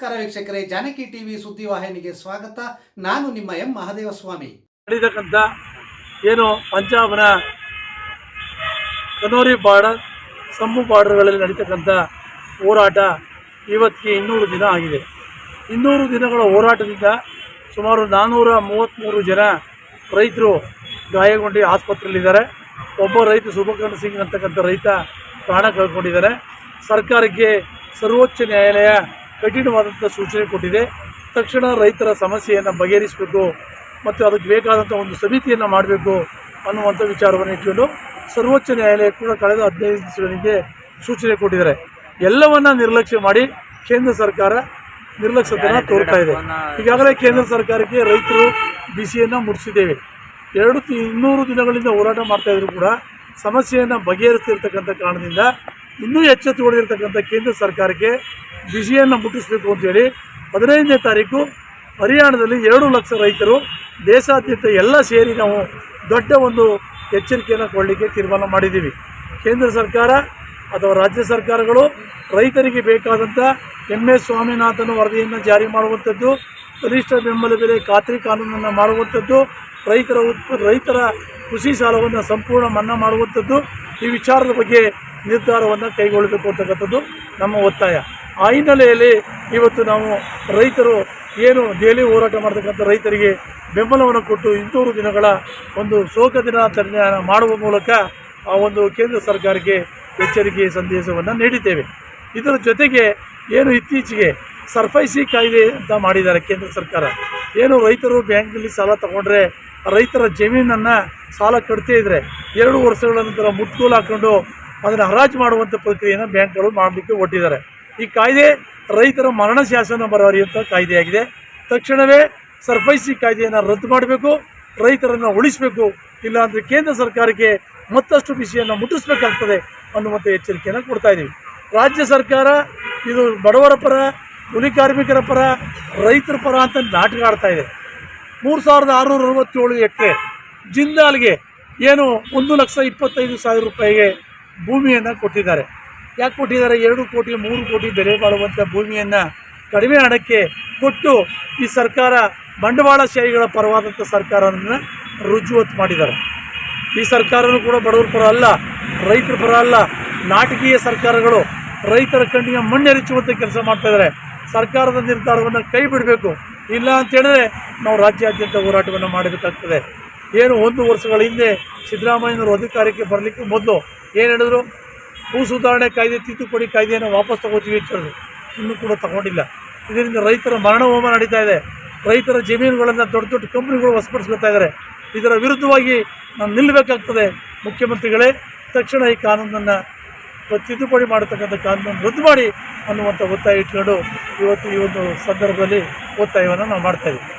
ವೀಕ್ಷಕರೇ, ಜಾನಕಿ ಟಿವಿ ಸುದ್ದಿವಾಹಿನಿಗೆ ಸ್ವಾಗತ. ನಾನು ನಿಮ್ಮ ಎಂ. ಮಹದೇವಸ್ವಾಮಿ. ನಡೀತಕ್ಕಂಥ ಏನು ಪಂಜಾಬ್ನ ಕನೋರಿ ಬಾರ್ಡರ್, ಸಮ್ಮು ಬಾರ್ಡರ್ಗಳಲ್ಲಿ ನಡೀತಕ್ಕಂಥ ಹೋರಾಟ ಇವತ್ತಿಗೆ ಇನ್ನೂರು ದಿನ ಆಗಿದೆ. ಇನ್ನೂರು ದಿನಗಳ ಹೋರಾಟದಿಂದ ಸುಮಾರು ನಾನ್ನೂರ ಮೂವತ್ತ್ಮೂರು ಜನ ರೈತರು ಗಾಯಗೊಂಡು ಆಸ್ಪತ್ರೆಯಲ್ಲಿದ್ದಾರೆ. ಒಬ್ಬ ರೈತ ಸುಭಕರಣ್ ಸಿಂಗ್ ಅಂತಕ್ಕಂಥ ರೈತ ಪ್ರಾಣ ಕಳ್ಕೊಂಡಿದ್ದಾರೆ. ಸರ್ಕಾರಕ್ಕೆ ಸರ್ವೋಚ್ಚ ನ್ಯಾಯಾಲಯ ಕಠಿಣವಾದಂಥ ಸೂಚನೆ ಕೊಟ್ಟಿದೆ. ತಕ್ಷಣ ರೈತರ ಸಮಸ್ಯೆಯನ್ನು ಬಗೆಹರಿಸಬೇಕು ಮತ್ತು ಅದಕ್ಕೆ ಬೇಕಾದಂಥ ಒಂದು ಸಮಿತಿಯನ್ನು ಮಾಡಬೇಕು ಅನ್ನುವಂಥ ವಿಚಾರವನ್ನು ಇಟ್ಕೊಂಡು ಸರ್ವೋಚ್ಚ ನ್ಯಾಯಾಲಯ ಕೂಡ ಕಳೆದ ಹದಿನೈದು ದಿವಸಗಳಿಗೆ ಸೂಚನೆ ಕೊಟ್ಟಿದ್ದಾರೆ. ಎಲ್ಲವನ್ನ ನಿರ್ಲಕ್ಷ್ಯ ಮಾಡಿ ಕೇಂದ್ರ ಸರ್ಕಾರ ನಿರ್ಲಕ್ಷ್ಯತೆಯನ್ನು ತೋರ್ತಾ ಇದೆ. ಈಗಾಗಲೇ ಕೇಂದ್ರ ಸರ್ಕಾರಕ್ಕೆ ರೈತರು ಬಿಸಿಯನ್ನು ಮುಟ್ಟಿಸಿದ್ದೇವೆ ಎರಡು ತಿ ಇನ್ನೂರು ದಿನಗಳಿಂದ ಹೋರಾಟ ಮಾಡ್ತಾ ಇದ್ರು ಕೂಡ ಸಮಸ್ಯೆಯನ್ನು ಬಗೆಹರಿಸ್ತಿರ್ತಕ್ಕಂಥ ಕಾರಣದಿಂದ ಇನ್ನೂ ಎಚ್ಚೆತ್ತುಕೊಂಡಿರ್ತಕ್ಕಂಥ ಕೇಂದ್ರ ಸರ್ಕಾರಕ್ಕೆ ಬಿಸಿಯನ್ನು ಮುಟ್ಟಿಸಬೇಕು ಅಂತೇಳಿ ಹದಿನೈದನೇ ತಾರೀಕು ಹರಿಯಾಣದಲ್ಲಿ ಎರಡು ಲಕ್ಷ ರೈತರು ದೇಶಾದ್ಯಂತ ಎಲ್ಲ ಸೇರಿ ನಾವು ದೊಡ್ಡ ಒಂದು ಎಚ್ಚರಿಕೆಯನ್ನು ಕೊಡಲಿಕ್ಕೆ ತೀರ್ಮಾನ ಮಾಡಿದ್ದೀವಿ. ಕೇಂದ್ರ ಸರ್ಕಾರ ಅಥವಾ ರಾಜ್ಯ ಸರ್ಕಾರಗಳು ರೈತರಿಗೆ ಬೇಕಾದಂಥ ಎಂ ಎಸ್ ಸ್ವಾಮಿನಾಥನ್ ವರದಿಯನ್ನು ಜಾರಿ ಮಾಡುವಂಥದ್ದು, ಕನಿಷ್ಠ ಬೆಂಬಲ ಬೆಲೆ ಖಾತ್ರಿ ಕಾನೂನನ್ನು ಮಾಡುವಂಥದ್ದು, ರೈತರ ಉತ್ಪ, ರೈತರ ಕೃಷಿ ಸಾಲವನ್ನು ಸಂಪೂರ್ಣ ಮನ್ನಾ ಮಾಡುವಂಥದ್ದು ಈ ವಿಚಾರದ ಬಗ್ಗೆ ನಿರ್ಧಾರವನ್ನು ಕೈಗೊಳ್ಳಬೇಕು ಅಂತಕ್ಕಂಥದ್ದು ನಮ್ಮ ಒತ್ತಾಯ. ಆ ಹಿನ್ನೆಲೆಯಲ್ಲಿ ಇವತ್ತು ನಾವು ರೈತರು ಏನು ದೆಹಲಿ ಹೋರಾಟ ಮಾಡ್ತಕ್ಕಂಥ ರೈತರಿಗೆ ಬೆಂಬಲವನ್ನು ಕೊಟ್ಟು ಇನ್ನೂರು ದಿನಗಳ ಒಂದು ಶೋಕ ದಿನಾಚರಣೆ ಮಾಡುವ ಮೂಲಕ ಆ ಒಂದು ಕೇಂದ್ರ ಸರ್ಕಾರಕ್ಕೆ ಎಚ್ಚರಿಕೆ ಸಂದೇಶವನ್ನು ನೀಡಿದ್ದೇವೆ. ಇದರ ಜೊತೆಗೆ ಏನು ಇತ್ತೀಚೆಗೆ ಸರ್ಫೈಸಿ ಕಾಯ್ದೆ ಅಂತ ಮಾಡಿದ್ದಾರೆ ಕೇಂದ್ರ ಸರ್ಕಾರ. ಏನು ರೈತರು ಬ್ಯಾಂಕಲ್ಲಿ ಸಾಲ ತಗೊಂಡ್ರೆ ರೈತರ ಜಮೀನನ್ನು ಸಾಲ ಕಟ್ತೇ ಇದ್ದರೆ ಎರಡು ವರ್ಷಗಳ ನಂತರ ಮುಟ್ಗೋಲು ಹಾಕ್ಕೊಂಡು ಅದನ್ನು ಹರಾಜು ಮಾಡುವಂಥ ಪ್ರಕ್ರಿಯೆಯನ್ನು ಬ್ಯಾಂಕ್ಗಳು ಮಾಡಲಿಕ್ಕೆ ಒಟ್ಟಿದ್ದಾರೆ ಈ ಕಾಯ್ದೆ ರೈತರ ಮರಣ ಶಾಸನ ಬರೆಯುವಂಥ ಕಾಯ್ದೆಯಾಗಿದೆ. ತಕ್ಷಣವೇ ಸರ್ಫೈಸಿ ಕಾಯ್ದೆಯನ್ನು ರದ್ದು ಮಾಡಬೇಕು, ರೈತರನ್ನು ಉಳಿಸಬೇಕು, ಇಲ್ಲಾಂದರೆ ಕೇಂದ್ರ ಸರ್ಕಾರಕ್ಕೆ ಮತ್ತಷ್ಟು ಬಿಸಿಯನ್ನು ಮುಟ್ಟಿಸ್ಬೇಕಾಗ್ತದೆ ಅನ್ನುವಂಥ ಎಚ್ಚರಿಕೆಯನ್ನು ಕೊಡ್ತಾ ಇದ್ದೀವಿ ರಾಜ್ಯ ಸರ್ಕಾರ ಇದು ಬಡವರ ಪರ, ಕೂಲಿ ಕಾರ್ಮಿಕರ ಪರ, ರೈತರ ಪರ ಅಂತ ನಾಟಕ ಆಡ್ತಾ ಇದೆ. ಮೂರು ಸಾವಿರದ ಆರುನೂರ ಅರವತ್ತೇಳು ಎಕರೆ ಜಿಂದಾಲ್ಗೆ ಏನು ಒಂದು ಲಕ್ಷ ಇಪ್ಪತ್ತೈದು ಸಾವಿರ ರೂಪಾಯಿಗೆ ಭೂಮಿಯನ್ನು ಕೊಟ್ಟಿದ್ದಾರೆ. ಯಾಕೆ ಕೊಟ್ಟಿದ್ದಾರೆ? ಎರಡು ಕೋಟಿ, ಮೂರು ಕೋಟಿ ಬೆಲೆ ಬಾಳುವಂಥ ಭೂಮಿಯನ್ನು ಕಡಿಮೆ ಹಣಕ್ಕೆ ಕೊಟ್ಟು ಈ ಸರ್ಕಾರ ಬಂಡವಾಳಶಾಹಿಗಳ ಪರವಾದಂಥ ಸರ್ಕಾರವನ್ನು ರುಜುವತ್ತು ಮಾಡಿದ್ದಾರೆ. ಈ ಸರ್ಕಾರನೂ ಕೂಡ ಬಡವರ ಪರ ಅಲ್ಲ, ರೈತರ ಪರ ಅಲ್ಲ, ನಾಟಕೀಯ ಸರ್ಕಾರಗಳು ರೈತರ ಕಣ್ಣಿಗೆ ಮಣ್ಣೆರಚುವಂಥ ಕೆಲಸ ಮಾಡ್ತಾಯಿದ್ದಾರೆ ಸರ್ಕಾರದ ನಿರ್ಧಾರವನ್ನು ಕೈ ಬಿಡಬೇಕು. ಇಲ್ಲ ಅಂತೇಳಿದ್ರೆ ನಾವು ರಾಜ್ಯಾದ್ಯಂತ ಹೋರಾಟವನ್ನು ಮಾಡಬೇಕಾಗ್ತದೆ. ಏನು ಒಂದು ವರ್ಷಗಳ ಹಿಂದೆ ಸಿದ್ದರಾಮಯ್ಯನವರು ಅಧಿಕಾರಕ್ಕೆ ಬರಲಿಕ್ಕೆ ಮೊದಲು ಏನು ಹೇಳಿದ್ರು? ಭೂ ಸುಧಾರಣೆ ಕಾಯ್ದೆ ತಿದ್ದುಪಡಿ ಕಾಯ್ದೆಯನ್ನು ವಾಪಸ್ ತಗೋತೀವಿ ಅಂತ ಹೇಳಿದ್ರು. ಇನ್ನೂ ಕೂಡ ತಗೊಂಡಿಲ್ಲ. ಇದರಿಂದ ರೈತರ ಮರಣ ಹೋಮ ನಡೀತಾ ಇದೆ. ರೈತರ ಜಮೀನುಗಳನ್ನು ದೊಡ್ಡ ದೊಡ್ಡ ಕಂಪ್ನಿಗಳು ವಶಪಡಿಸ್ಕೊಳ್ತಾ ಇದ್ದಾರೆ ಇದರ ವಿರುದ್ಧವಾಗಿ ನಾನು ನಿಲ್ಲಬೇಕಾಗ್ತದೆ ಮುಖ್ಯಮಂತ್ರಿಗಳೇ, ತಕ್ಷಣ ಈ ಕಾನೂನನ್ನು ತಿದ್ದುಪಡಿ ಮಾಡತಕ್ಕಂಥ ಕಾನೂನನ್ನು ರದ್ದು ಮಾಡಿ ಅನ್ನುವಂಥ ಒತ್ತಾಯ ಇಟ್ಕೊಂಡು ಇವತ್ತು ಈ ಒಂದು ಸಂದರ್ಭದಲ್ಲಿ ಒತ್ತಾಯವನ್ನು ನಾವು ಮಾಡ್ತಾ ಇದ್ದೀವಿ.